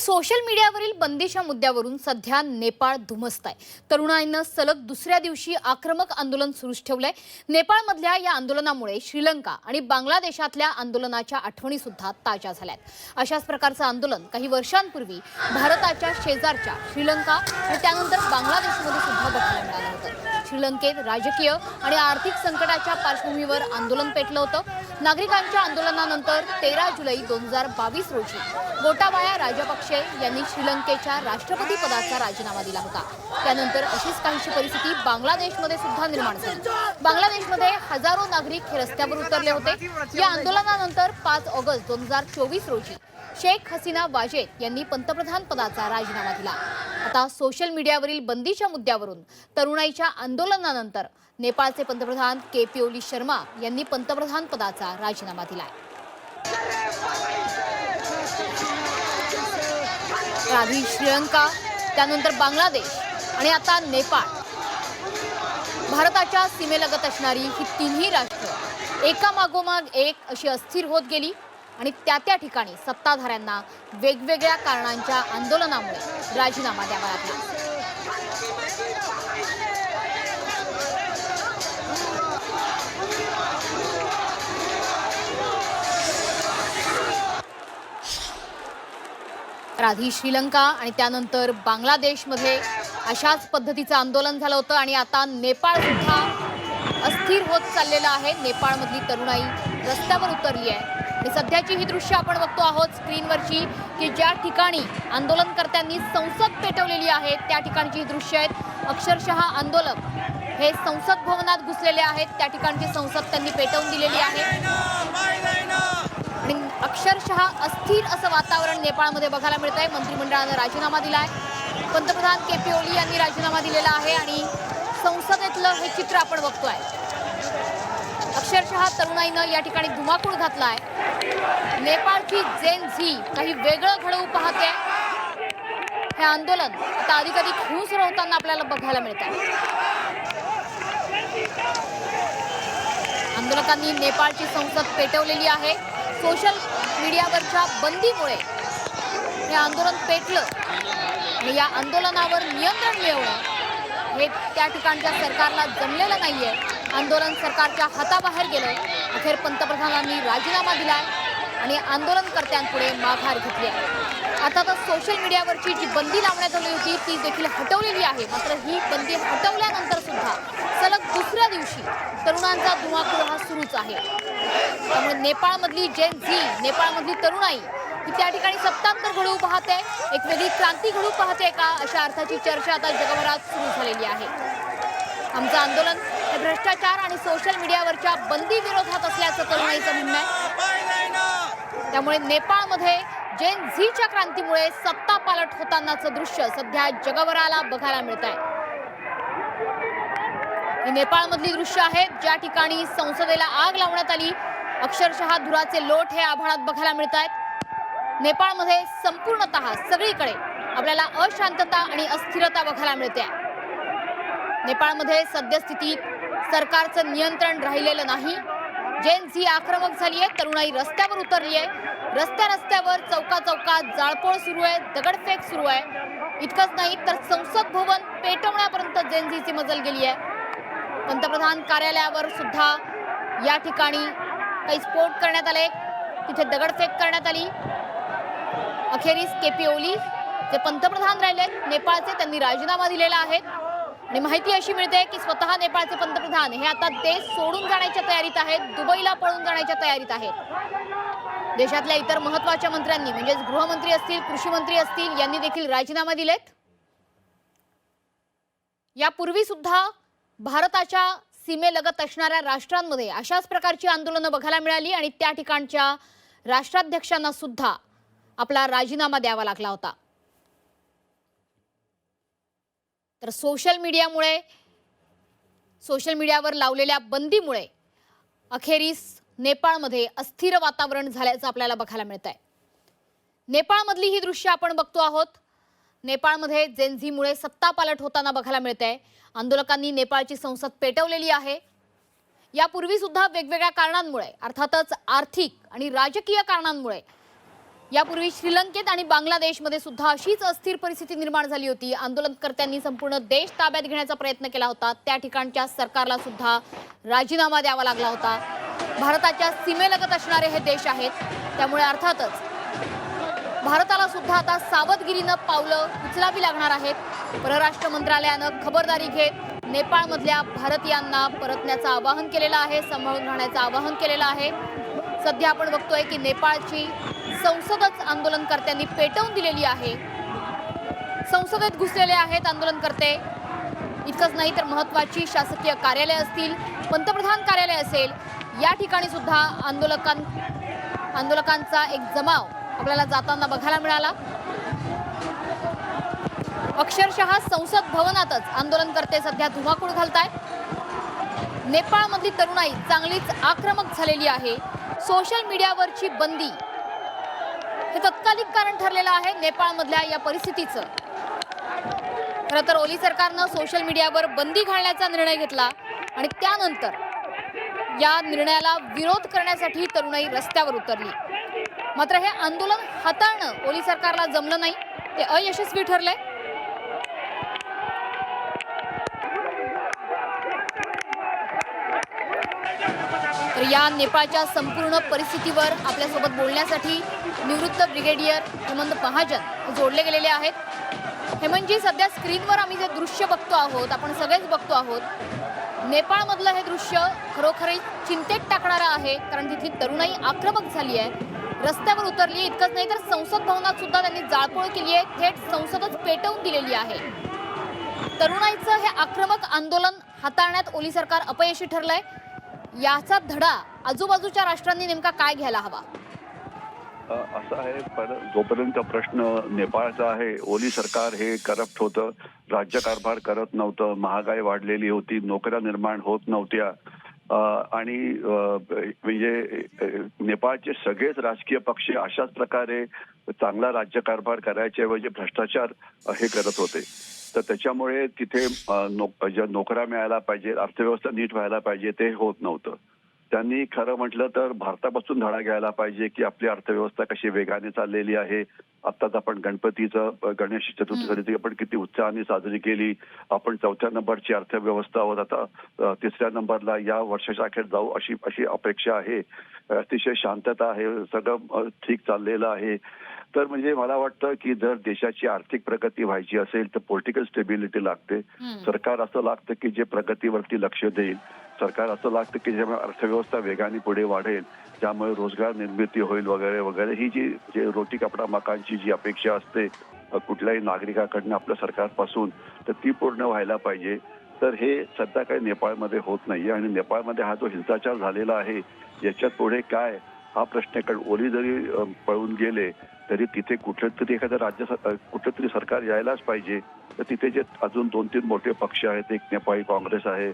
Social मीडियावरील बंदीच्या मुद्द्यावरून सध्या नेपाळ धुमसत आहे. तरुणाईनं सलग दुसऱ्या दिवशी आक्रमक आंदोलन सुरूच ठेवलंय. नेपाळमधल्या या आंदोलनामुळे श्रीलंका आणि बांगलादेशातल्या आंदोलनाच्या आठवणी सुद्धा ताज्या झाल्यात. अशाच प्रकारचं आंदोलन काही वर्षांपूर्वी भारताच्या शेजारच्या श्रीलंका आणि त्यानंतर बांगलादेशमध्ये सुद्धा बघायला मिळालं होतं. श्रीलंकेत राजकीय आणि आर्थिक संकटाच्या पार्श्वभूमीवर आंदोलन पेटलं होतं. नागरिकांच्या आंदोलनानंतर तेरा जुलै दोन हजार बावीस रोजी गोटाबाया राजपक्षे यांनी श्रीलंकेच्या राष्ट्रपती पदाचा राजीनामा दिला होता. त्यानंतर अशीच काहीशी परिस्थिती बांगलादेशमध्ये सुद्धा निर्माण झाली. बांगलादेशमध्ये हजारो नागरिक हे रस्त्यावर उतरले होते. या आंदोलनानंतर पाच ऑगस्ट दोन हजार चोवीस रोजी शेख हसीना वाजेद यांनी पंतप्रधान पदाचा राजीनामा दिला. आता सोशल मीडियावरील बंदीच्या मुद्द्यावरून तरुणाईच्या आंदोलनानंतर नेपाळचे पंतप्रधान के पी ओली शर्मा यांनी पंतप्रधान पदाचा राजीनामा दिलाय. आधी श्रीलंका त्यानंतर बांगलादेश आणि आता नेपाळ. भारताच्या सीमेलगत असणारी ही तिन्ही राष्ट्र एकामागोमाग एक अशी अस्थिर होत गेली आणि त्या त्या ठिकाणी सत्ताधाऱ्यांना वेगवेगळ्या कारणांच्या आंदोलनामुळे राजीनामा द्यावा लागला. आधी श्रीलंका आणि त्यानंतर बांगलादेशमध्ये अशाच पद्धतीचं आंदोलन झालं होतं आणि आता नेपाळ सुद्धा अस्थिर होत चाललेलं आहे. नेपाळमधली तरुणाई रस्त्यावर उतरली आहे. आणि सध्याची ही दृश्य आपण बघतो आहोत स्क्रीनवरची की ज्या ठिकाणी आंदोलनकर्त्यांनी संसद पेटवलेली आहे त्या ठिकाणची ही दृश्य आहेत. अक्षरशः आंदोलक हे संसद भवनात घुसलेले आहेत. त्या ठिकाणची संसद त्यांनी पेटवून दिलेली आहे. आणि अक्षरशः अस्थिर असं वातावरण नेपाळमध्ये बघायला मिळत आहे मंत्रिमंडळानं राजीनामा दिला आहे पंतप्रधान के पी ओली यांनी राजीनामा दिलेला आहे. आणि संसदेतलं हे चित्र आपण बघतो आहे अक्षरशः तरुणाईनं या ठिकाणी धुमाकूळ घातलाय. नेपाळची जेन झी काही वेगळं घडवू पाहते. हे आंदोलन आता अधिक अधिक हिंस्र होताना आपल्याला बघायला मिळत आहे आंदोलकांनी नेपाळची संसद पेटवलेली आहे. सोशल मीडियावरच्या बंदीमुळे हे आंदोलन पेटलं. आणि या आंदोलनावर नियंत्रण मिळवणं हे त्या ठिकाणच्या सरकारला जमलेलं नाहीये. आंदोलन सरकारच्या हाताबाहेर गेलं अखेर पंतप्रधानांनी राजीनामा दिलाय आणि आंदोलनकर्त्यांपुढे माघार घेतली आहे. आता तर सोशल मीडियावरची जी बंदी लावण्यात आली होती ती देखील हटवलेली आहे. मात्र ही बंदी हटवल्यानंतर सुद्धा सलग दुसऱ्या दिवशी तरुणांचा धुमाकूळ हा सुरूच आहे. त्यामुळे नेपाळमधली जेन झी नेपाळमधली तरुणाई ही त्या ठिकाणी सत्तांतर घडवू पाहते. एक वेगळी क्रांती घडवू पाहते का? अशा अर्थाची चर्चा आता जगभरात सुरू झालेली आहे. आमचं आंदोलन भ्रष्टाचार आणि सोशल मीडियावरच्या बंदी विरोधात असल्याचं तरुणाईचं म्हणणं आहे. त्यामुळे नेपाळमध्ये जेन झीच्या क्रांतीमुळे सत्ता पालट होतानाचं दृश्य सध्या जगभराला बघायला मिळत आहे ही नेपाळमधली दृश्य आहेत ज्या ठिकाणी संसदेला आग लावण्यात आली. अक्षरशः धुराचे लोट हे आभाळात बघायला मिळत आहेत नेपाळमध्ये संपूर्णतः सगळीकडे आपल्याला अशांतता आणि अस्थिरता बघायला मिळते नेपाळमध्ये सद्यस्थितीत सरकारचं नियंत्रण राहिलेलं नाही. जेन झी आक्रमक झाली आहे तरुणाई रस्त्यावर उतरली आहे रस्त्या रस्त्यावर चौका चौकात जाळपोळ सुरू आहे दगडफेक सुरू आहे. इतकंच नाही तर संसद भवन पेटवण्यापर्यंत जेन झीची मजल गेली आहे पंतप्रधान कार्यालयावर सुद्धा या ठिकाणी काही स्फोट करण्यात आले. तिथे दगडफेक करण्यात आली. अखेरीस के पी ओली जे पंतप्रधान राहिले नेपाळचे त्यांनी राजीनामा दिलेला आहे. आणि माहिती अशी मिळते की स्वतः नेपाळचे पंतप्रधान हे आता देश सोडून जाण्याच्या तयारीत आहेत दुबईला पळून जाण्याच्या तयारीत आहेत. देशातल्या इतर महत्त्वाच्या मंत्र्यांनी म्हणजेच गृहमंत्री असतील कृषी मंत्री असतील यांनी देखील राजीनामा दिलेत. यापूर्वी सुद्धा भारताच्या सीमेलगत असणाऱ्या राष्ट्रांमध्ये अशाच प्रकारची आंदोलनं बघायला मिळाली आणि त्या ठिकाणच्या राष्ट्राध्यक्षांना सुद्धा आपला राजीनामा द्यावा लागला होता. तर सोशल मीडियामुळे सोशल मीडियावर लावलेल्या बंदीमुळे अखेरीस नेपाळमध्ये अस्थिर वातावरण झाल्याचं आपल्याला बघायला मिळत आहे नेपाळमधली ही दृश्य आपण बघतो आहोत. नेपाळमध्ये जेनझीमुळे सत्तापालट होताना बघायला मिळत आहे आंदोलकांनी नेपाळची संसद पेटवलेली आहे. यापूर्वी सुद्धा वेगवेगळ्या कारणांमुळे अर्थातच आर्थिक आणि राजकीय कारणांमुळे यापूर्वी श्रीलंकेत आणि बांगलादेशमध्ये सुद्धा अशीच अस्थिर परिस्थिती निर्माण झाली होती. आंदोलनकर्त्यांनी संपूर्ण देश ताब्यात घेण्याचा प्रयत्न केला होता. त्या ठिकाणच्या सरकारला सुद्धा राजीनामा द्यावा लागला होता. भारताच्या सीमेलगत असणारे हे देश आहेत. त्यामुळे अर्थातच भारताला सुद्धा आता सावधगिरीनं पावलं उचलावी लागणार आहेत. परराष्ट्र मंत्रालयानं खबरदारी घेत नेपाळमधल्या भारतीयांना परतण्याचं आवाहन केलेलं आहे सांभाळून राहण्याचं आवाहन केलेलं आहे. सध्या आपण बघतोय की नेपाळची संसदच आंदोलनकर्त्यांनी पेटवून दिलेली आहे. संसदेत घुसलेले आहेत आंदोलनकर्ते. इतकंच नाही तर महत्वाची शासकीय कार्यालय असतील पंतप्रधान कार्यालय असेल या ठिकाणी सुद्धा आंदोलकां आंदोलकांचा एक जमाव आपल्याला जाताना बघायला मिळाला. अक्षरशः संसद भवनातच आंदोलनकर्ते सध्या धुमाकूळ आहेत नेपाळमधली तरुणाई चांगलीच आक्रमक झालेली आहे. सोशल मीडियावरची बंदी हे तत्कालिक कारण ठरलेलं आहे नेपाळमधल्या या परिस्थितीचं. खरं तर ओली सरकारनं सोशल मीडियावर बंदी घालण्याचा निर्णय घेतला आणि त्यानंतर या निर्णयाला विरोध करण्यासाठी तरुणाई रस्त्यावर उतरली. मात्र हे आंदोलन हाताळणं ओली सरकारला जमलं नाही ते अयशस्वी ठरले या नेपाळच्या संपूर्ण परिस्थितीवर आपल्यासोबत बोलण्यासाठी निवृत्त ब्रिगेडियर हेमंत महाजन जोडले गेलेले आहेत. हेमंतजी सध्या स्क्रीनवर आम्ही जे दृश्य बघतो आहोत आपण सगळेच बघतो आहोत. नेपाळमधलं हे दृश्य खरोखर चिंतेत टाकणारं आहे कारण तिथली तरुणाई आक्रमक झाली आहे. रस्त्यावर उतरली इतकंच नाही तर संसद भवनात सुद्धा त्यांनी जाळपोळ केली आहे थेट संसदच पेटवून दिलेली आहे. तरुणाईचं हे आक्रमक आंदोलन हाताळण्यात ओली सरकार अपयशी ठरलंय. याचा धडा आजूबाजूच्या राष्ट्रांनी नेमका काय घ्यायला हवा? असं आहे पण जोपर्यंत प्रश्न नेपाळचा आहे ओली सरकार हे करप्ट होतं राज्यकारभार करत नव्हतं महागाई वाढलेली होती नोकऱ्या निर्माण होत नव्हत्या आणि म्हणजे नेपाळचे सगळेच राजकीय पक्ष अशाच प्रकारे चांगला राज्यकारभार करायच्याऐवजी भ्रष्टाचार हे करत होते. तर त्याच्यामुळे तिथे ज्या नोकऱ्या मिळायला पाहिजे अर्थव्यवस्था नीट व्हायला पाहिजे ते होत नव्हतं. त्यांनी खरं म्हटलं तर भारतापासून धडा घ्यायला पाहिजे की आपली अर्थव्यवस्था कशी वेगाने चाललेली आहे. आत्ताच आपण गणपतीचं गणेश चतुर्थी आपण किती उत्साहाने साजरी केली. आपण चौथ्या नंबरची अर्थव्यवस्था आहोत आता तिसऱ्या नंबरला या वर्षाच्या अखेर जाऊ अशी अशी अपेक्षा आहे. अतिशय शांतता आहे सगळं ठीक चाललेलं आहे. तर म्हणजे मला वाटतं की जर देशाची आर्थिक प्रगती व्हायची असेल तर पॉलिटिकल स्टेबिलिटी लागते. सरकार असं लागतं की जे प्रगतीवरती लक्ष देईल. सरकार असं लागतं की ज्यामुळे अर्थव्यवस्था वेगाने पुढे वाढेल त्यामुळे रोजगार निर्मिती होईल वगैरे वगैरे. ही जी जे रोटी कपडा मकानची जी अपेक्षा असते कुठल्याही नागरिकाकडनं आपल्या सरकारपासून तर ती पूर्ण व्हायला पाहिजे. तर हे सध्या काही नेपाळमध्ये होत नाहीये आणि नेपाळमध्ये हा जो हिंसाचार झालेला आहे याच्यात पुढे काय हा प्रश्न आहे. कारण ओली जरी पळून गेले तरी तिथे कुठलं तरी एखादं राज्य कुठलं तरी सरकार यायलाच पाहिजे तर तिथे जे अजून दोन तीन मोठे पक्ष आहेत एक नेपाळी काँग्रेस आहे.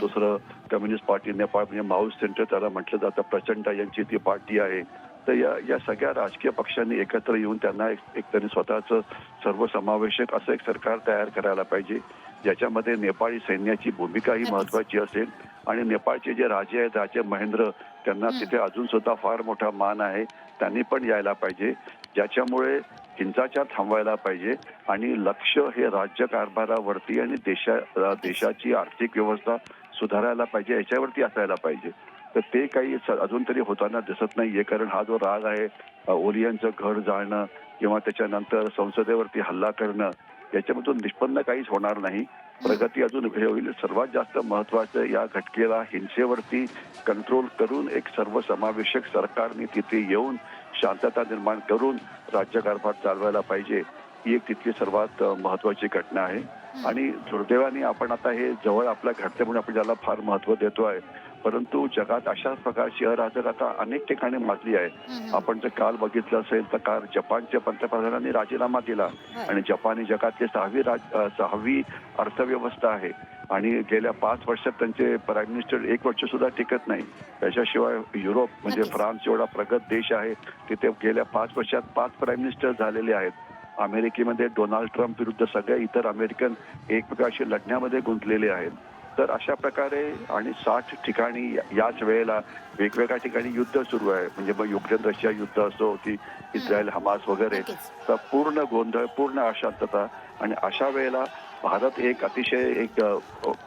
दुसरं कम्युनिस्ट पार्टी नेपाळ म्हणजे माऊस सेंटर त्याला म्हटलं जातं प्रचंड यांची ती पार्टी आहे तर या या सगळ्या राजकीय पक्षांनी एकत्र येऊन त्यांना एक एक त्यांनी स्वतःचं सर्वसमावेशक असं एक सरकार तयार करायला पाहिजे ज्याच्यामध्ये नेपाळी सैन्याची भूमिका ही. महत्वाची असेल आणि नेपाळचे जे राजे आहेत राजे महेंद्र त्यांना. तिथे अजून सुद्धा फार मोठा मान आहे. त्यांनी पण यायला पाहिजे. ज्याच्यामुळे हिंसाचार थांबवायला पाहिजे आणि लक्ष हे राज्य कारभारावरती आणि देशा देशाची आर्थिक व्यवस्था सुधारायला पाहिजे याच्यावरती असायला पाहिजे. तर ते काही अजून तरी होताना दिसत नाहीये. कारण हा जो राग आहे ओलियांचं घर जाळणं किंवा त्याच्यानंतर संसदेवरती हल्ला करणं याच्यामधून निष्पन्न काहीच होणार नाही. प्रगती अजून होईल. सर्वात जास्त महत्वाचं या घटकेला हिंसेवरती कंट्रोल करून एक सर्वसमावेशक सरकारने तिथे येऊन शांतता निर्माण करून राज्यकारभार चालवायला पाहिजे. ही एक तिथली सर्वात महत्वाची घटना आहे. आणि दुर्दैवाने आपण आता हे जवळ आपल्या घडते आपण त्याला फार महत्त्व देतो आहे परंतु जगात अशाच प्रकारची अराजक आता अनेक ठिकाणी माजली आहे. आपण जर काल बघितलं असेल तर काल जपानच्या पंतप्रधानांनी राजीनामा दिला. आणि जपान ही जगातली सहावी राज सहावी अर्थव्यवस्था आहे. आणि गेल्या पाच वर्षात त्यांचे प्राईम मिनिस्टर एक वर्ष सुद्धा टिकत नाही. त्याच्याशिवाय युरोप म्हणजे. फ्रान्स एवढा प्रगत देश आहे. तिथे गेल्या पाच वर्षात पाच प्राईम मिनिस्टर झालेले आहेत. अमेरिकेमध्ये डोनाल्ड ट्रम्प विरुद्ध सगळे इतर अमेरिकन एकमेकाशी लढण्यामध्ये गुंतलेले आहेत. तर अशा प्रकारे आणि साठ ठिकाणी याच वेळेला वेगवेगळ्या ठिकाणी युद्ध सुरू आहे. म्हणजे मग युक्रेन रशिया युद्ध असो की इस्रायल हमास वगैरे. तर पूर्ण गोंधळ पूर्ण अशांतता आणि अशा वेळेला भारत एक अतिशय एक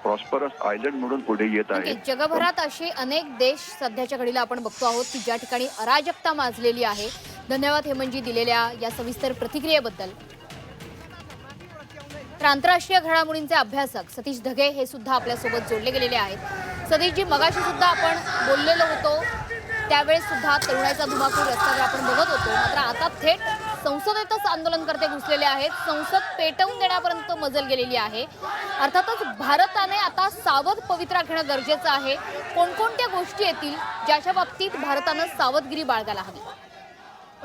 प्रॉस्परस आयलंड म्हणून पुढे येत आहे. जगभरात असे अनेक देश सध्याच्या घडीला आपण बघतो आहोत की ज्या ठिकाणी अराजकता माजलेली आहे. धन्यवाद हेमंतजी दिलेल्या या सविस्तर प्रतिक्रियेबद्दल. आंतरराष्ट्रीय घडामोडींचे अभ्यासक सतीश धगे हे सुद्धा आपल्यासोबत जोडले गेलेले आहेत. सतीशजी मगाशी सुद्धा आपण बोललेलो होतो. त्यावेळेस सुद्धा तरुणाईचा धुमाकूळ रस्त्यावर आपण बघत होतो. मात्र आता थेट संसदेतच आंदोलनकर्ते घुसलेले आहेत. संसद पेटवून देण्यापर्यंत मजल गेलेली आहे. अर्थातच भारताने आता सावध पवित्रा घेणं गरजेचं आहे. कोणकोणत्या गोष्टी येतील ज्याच्या बाबतीत भारतानं सावधगिरी बाळगायला हवी?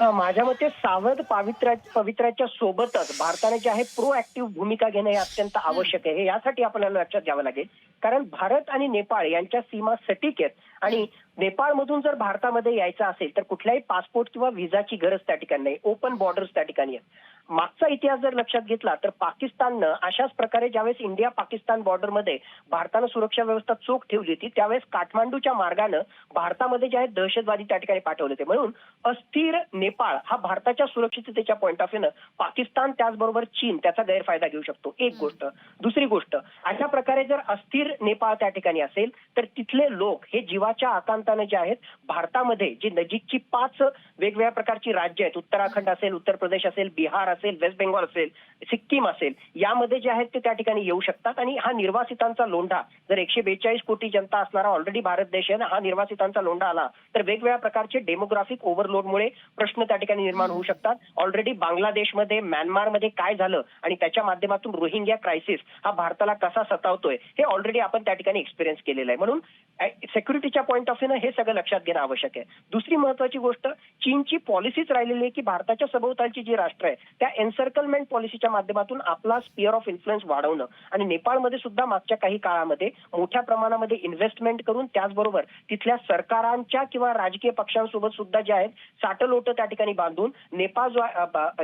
माझ्या मते सावध पावित्र्या पवित्र्याच्या सोबतच भारताने जे आहे प्रोऍक्टिव्ह भूमिका घेणं हे अत्यंत आवश्यक आहे. हे यासाठी आपल्याला लक्षात घ्यावं लागेल. कारण भारत आणि नेपाळ यांच्या सीमा सटीक आहेत. आणि नेपाळमधून जर भारतामध्ये यायचं असेल तर कुठल्याही पासपोर्ट किंवा व्हिसाची गरज त्या ठिकाणी नाही. ओपन बॉर्डर्स त्या ठिकाणी आहेत. मागचा इतिहास जर लक्षात घेतला तर पाकिस्ताननं अशाच प्रकारे ज्यावेळेस इंडिया पाकिस्तान बॉर्डरमध्ये भारतानं सुरक्षा व्यवस्था चोख ठेवली होती त्यावेळेस काठमांडूच्या मार्गानं भारतामध्ये जे आहेत दहशतवादी त्या ठिकाणी पाठवले होते. म्हणून अस्थिर नेपाळ हा भारताच्या सुरक्षिततेच्या पॉईंट ऑफ व्ह्यूनं पाकिस्तान त्याचबरोबर चीन त्याचा गैरफायदा घेऊ शकतो. एक गोष्ट. दुसरी गोष्ट अशा प्रकारे जर अस्थिर नेपाळ त्या ठिकाणी असेल तर तिथले लोक हे जीवाच्या आकांताने जे आहेत भारतामध्ये जी नजीकची पाच वेगवेगळ्या प्रकारची राज्य आहेत उत्तराखंड असेल उत्तर प्रदेश असेल बिहार असेल वेस्ट बेंगॉल असेल सिक्कीम असेल यामध्ये जे आहेत ते त्या ठिकाणी येऊ शकतात आणि हा निर्वासितांचा लोंढा जर एकशे बेचाळीस कोटी जनता असणारा ऑलरेडी भारत देश आहे ना हा निर्वासितांचा लोंढा आला तर वेगवेगळ्या प्रकारचे डेमोग्राफिक ओव्हरलोडमुळे प्रश्न त्या ठिकाणी निर्माण होऊ शकतात. ऑलरेडी बांगलादेशमध्ये म्यानमारमध्ये काय झालं आणि त्याच्या माध्यमातून रोहिंग्या क्रायसिस हा भारताला कसा सतावतोय हे ऑलरेडी आपण त्या ठिकाणी एक्सपिरियन्स केलेलं आहे. म्हणून सेक्युरिटीच्या पॉईंट ऑफ व्ह्यू हे सगळं लक्षात घेणं आवश्यक आहे. दुसरी महत्वाची गोष्ट चीनची पॉलिसीच राहिलेली आहे की भारताच्या सभोवतालची जी राष्ट्र आहे त्या एन्सर्कलमेंट पॉलिसीच्या माध्यमातून आपला स्पिअर ऑफ इन्फ्लुएन्स वाढवणं. आणि नेपाळमध्ये सुद्धा मागच्या काही काळामध्ये मोठ्या प्रमाणामध्ये इन्व्हेस्टमेंट करून त्याचबरोबर तिथल्या सरकारांच्या किंवा राजकीय पक्षांसोबत सुद्धा जे आहेत साटलोट त्या ठिकाणी बांधून नेपाळ जो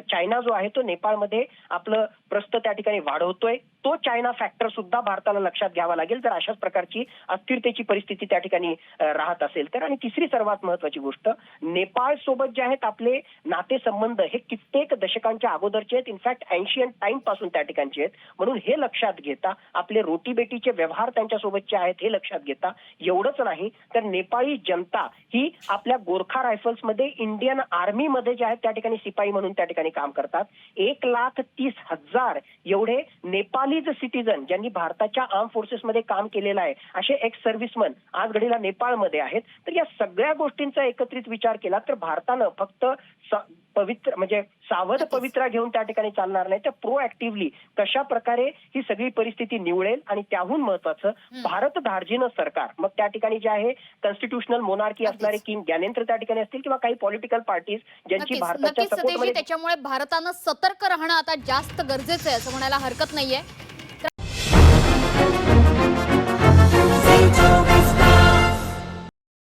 चायना जो आहे तो नेपाळमध्ये आपलं प्रस्त त्या ठिकाणी वाढवतोय. तो चायना फॅक्टर सुद्धा भारताला लक्षात घ्यावा लागेल. जर अशाच प्रकारची अस्थिरतेची परिस्थिती त्या ठिकाणी राहत असेल तर. आणि तिसरी सर्वात महत्वाची गोष्ट नेपाळ सोबत जे आहेत आपले नातेसंबंध हे कित्येक दशकांच्या अगोदरचे आहेत. इनफॅक्ट अँशियन टाइमपासून त्या ठिकाणचे आहेत. म्हणून हे लक्षात घेता आपले रोटीबेटीचे व्यवहार त्यांच्यासोबतचे आहेत हे लक्षात घेता. एवढंच नाही तर नेपाळी जनता ही आपल्या गोरखा रायफल्समध्ये इंडियन आर्मीमध्ये जे आहेत त्या ठिकाणी सिपाई म्हणून त्या ठिकाणी काम करतात. एक लाख तीस हजार एवढे नेपाळ नेपालीज सिटीजन ज्यांनी भारताच्या आर्म फोर्सेसमध्ये काम केलेलं आहे असे एक्स सर्व्हिसमन आज घडीला नेपाळमध्ये आहेत. तर या सगळ्या गोष्टींचा एकत्रित विचार केला तर भारतानं फक्त पवित्र म्हणजे सावध पवित्रा घेऊन त्या ठिकाणी चालणार नाही. तर प्रोऍक्टिव्हली कशा प्रकारे ही सगळी परिस्थिती निवळेल आणि त्याहून महत्वाचं भारत धार्जिनं सरकार. मग त्या ठिकाणी जे आहे कॉन्स्टिट्युशनल मोनार्की असणारे किंग ज्ञानेंद्र त्या ठिकाणी असतील किंवा काही पॉलिटिकल पार्टीज ज्यांची भारताच्या त्याच्यामुळे भारतानं सतर्क राहणं आता जास्त गरजेचं आहे असं म्हणायला हरकत नाहीये.